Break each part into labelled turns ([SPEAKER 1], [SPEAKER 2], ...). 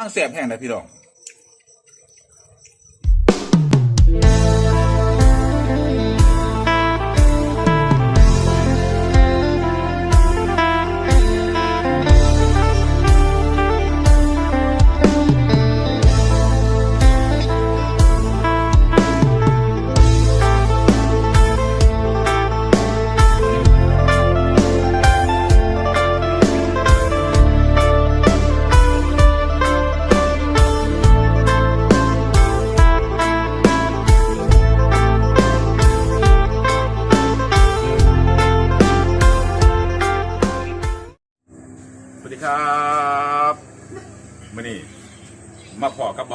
[SPEAKER 1] ตั้งแสบแห้งนะพี่น้อง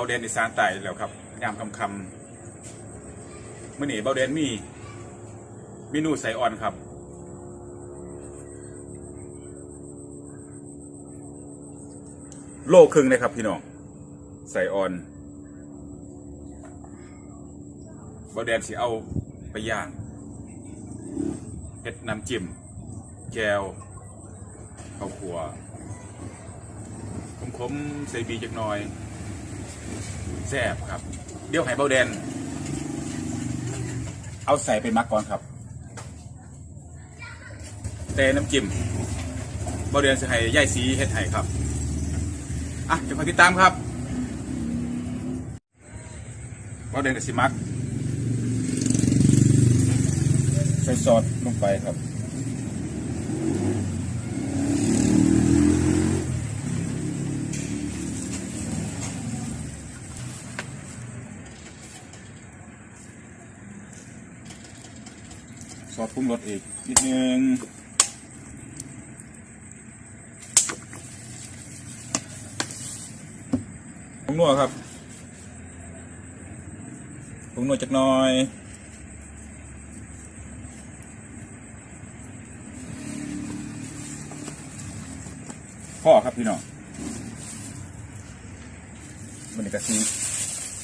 [SPEAKER 1] เบาเดนอีสานไต่แล้วครับยามคำคำๆมื่อนี้เบาเดนมีเมนูใส่อ่อนครับ โลครึ่งเลยครับพี่น้องใส่อ่อนเบาเดนสิเอาไปย่างเฮ็ดน้ำจิ้มแจวข้าวคั่วผมขมๆใส่บีจักหน่อย แซ่บครับ เดี๋ยวให้เบาแดน เอาใส่ไปมักก่อนครับ แต่น้ำจิ้มเบาแดนจะให้ย่ายสีเฮ็ดให้ครับ อะเดี๋ยวคอยติดตามครับเบาแดนกับสิมัก ใส่ซอสลงไปครับ ซอสปรุงรสอีกนิดนึงผงนัวครับผงนัวจักน่อยพ่อครับพี่น้องมันนี้กะทิ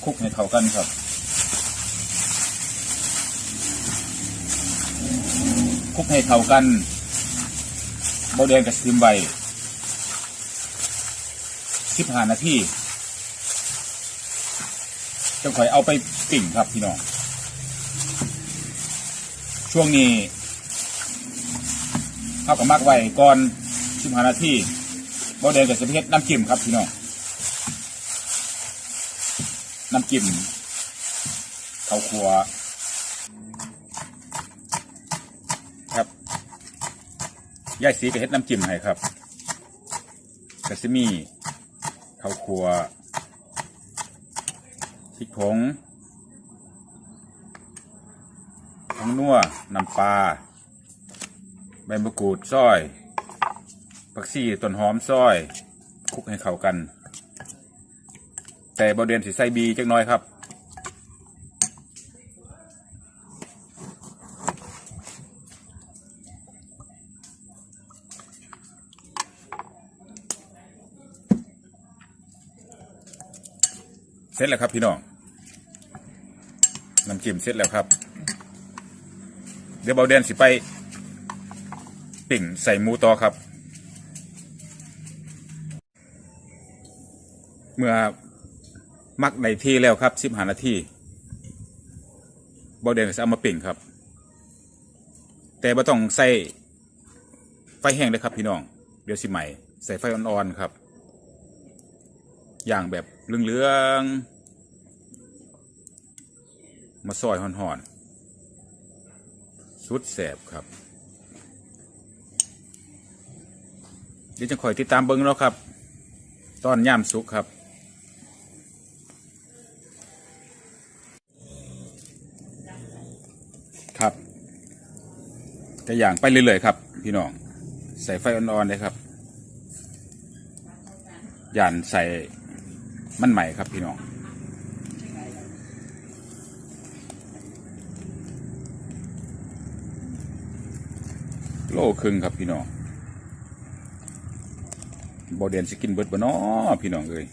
[SPEAKER 1] คุกให้เข้ากันครับ ลุกให้เข้ากันโบแดงกับซิมไว้สิบห้านาทีจะค่อยเอาไปปิ่งครับพี่น้อง ช่วงนี้เข้ากับมักไว้ก่อนสิบห้านาทีโบแดงกับสิเฮ็ดน้ำจิ้มครับพี่น้อง น้ำจิ้มข้าวคั่ว ครับย่ายสีกับเฮ็ดน้ำจิ้มให้ครับกระซิมีข้าวคั่วพริกผงผงนัวน้ำปลาใบมะกรูดซอยผักชีต้นหอมซอยคลุกให้เข้ากัน แต่บอเดนสีใสบีจักน้อยครับ เสร็จแล้วครับพี่น้องน้ำจิ้มเสร็จแล้วครับ เดี๋ยวเบาเดนสิไปปิ่งใส่หมูต่อครับ เมื่อมักในที่แล้วครับสิบหานาทีเบาเดนก็จะเอามาปิ่งครับ แต่ไม่ต้องใส่ไฟแห้งเลยครับพี่น้อง เดี๋ยวสิใหม่ ใส่ไฟอ่อนๆครับ อย่างแบบเหลืองๆมาซอยห่อนๆสุดแสบครับ เดี๋ยวจะคอยติดตามเบิ้งแล้วครับ ตอนย่ามสุกครับ ครับก็อย่างไปเรื่อยๆครับ พี่น้อง ใส่ไฟอ่อนๆเลยครับ ย่านใส่ มันใหม่ครับพี่น้องโลครึ่งครับพี่น้องบอเดียนสกินเบิดบ่น้อพี่น้องเอ้ย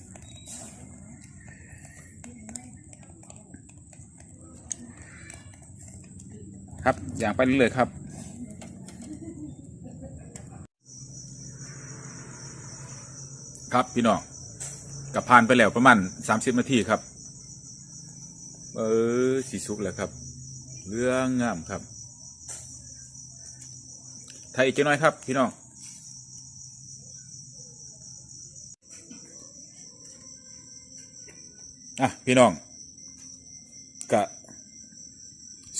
[SPEAKER 1] ครับอย่างไปเรื่อยครับ ครับพี่น้อง กับผ่านไปแล้วประมาณสามสิบนาทีครับ เออสีสุกแล้วครับ เรื่องงามครับไทยอีกจังน้อยครับ พี่น้องอะพี่น้องกะ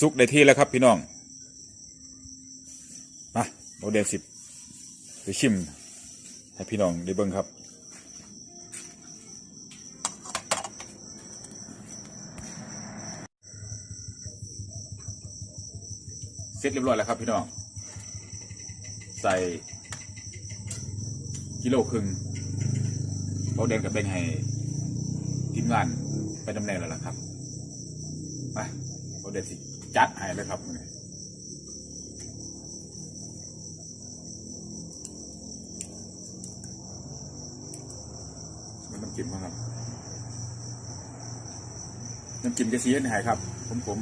[SPEAKER 1] สุกได้ที่แล้วครับพี่น้องมาโมเดลสิบไปชิม ให้พี่น้องได้เบิ่งครับ ร็จเรียบร้อยแล้วครับ พี่น้อง ใส่กิโลครึ่งโมเดลกับเป็นให้ทีมงานไปดำเนินแล้วล่ะครับไปโมเดลสิ จัดให้เลยครับนี้มันน้ำจิ้มบ้างครับน้ำจิ้มจะสีให้หายครับ ผมผม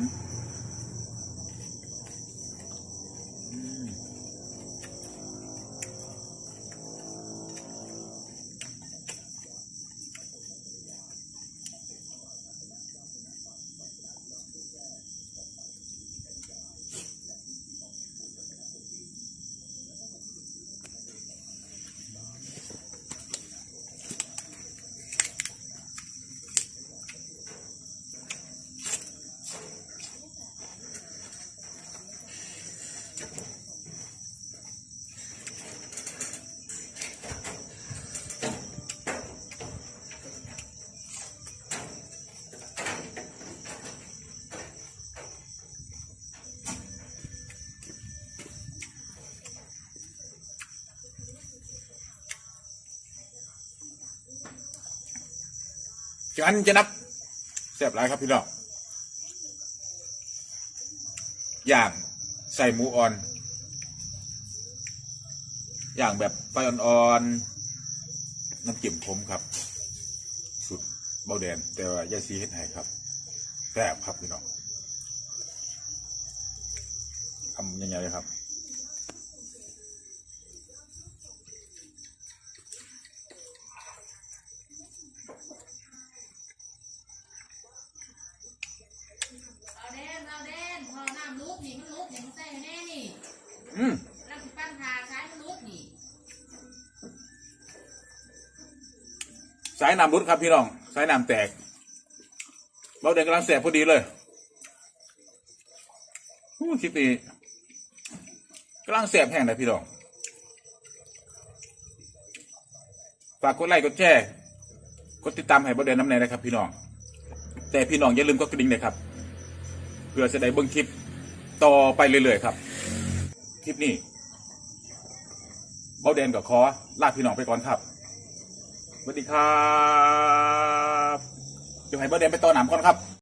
[SPEAKER 1] จันจะนับแซ่บหลายครับพี่น้องย่างใส่หมูอ่อน อย่างแบบไฟอ่อนๆน้ำจิ้มขมครับ สุดเบาแดนแต่ว่ายาซีเฮ็ดให้ครับแซ่บครับพี่น้องทำยังไงครับ
[SPEAKER 2] เอาเด่นเอาเด่นพอน้ำลุกนี่มันลุกอย่างมันใส่แน่นี่
[SPEAKER 1] อืม
[SPEAKER 2] แล้วสิปั้นทาใช้มันลุกนี่
[SPEAKER 1] สายน้ำรุดครับพี่น้อง สายน้ำแตกเบาแดนกำลังแสบพอดีเลยอู้คลิปนี้กำลังแสบแห้งเลยพี่น้อง ฝากกดไลค์กดแชร์กดติดตามให้เบาแดนน้ำแน่นะครับ พี่น้อง แต่พี่น้องอย่าลืมกดกระดิ่งนะครับ เพื่อจะได้เบิ่งคลิปต่อไปเรื่อยๆครับ คลิปนี้เบาแดนกับคอลาพี่น้องไปก่อนครับสวัสดีครับเดี๋ยวให้เบ้าเดนไปต่อหนามก่อนครับ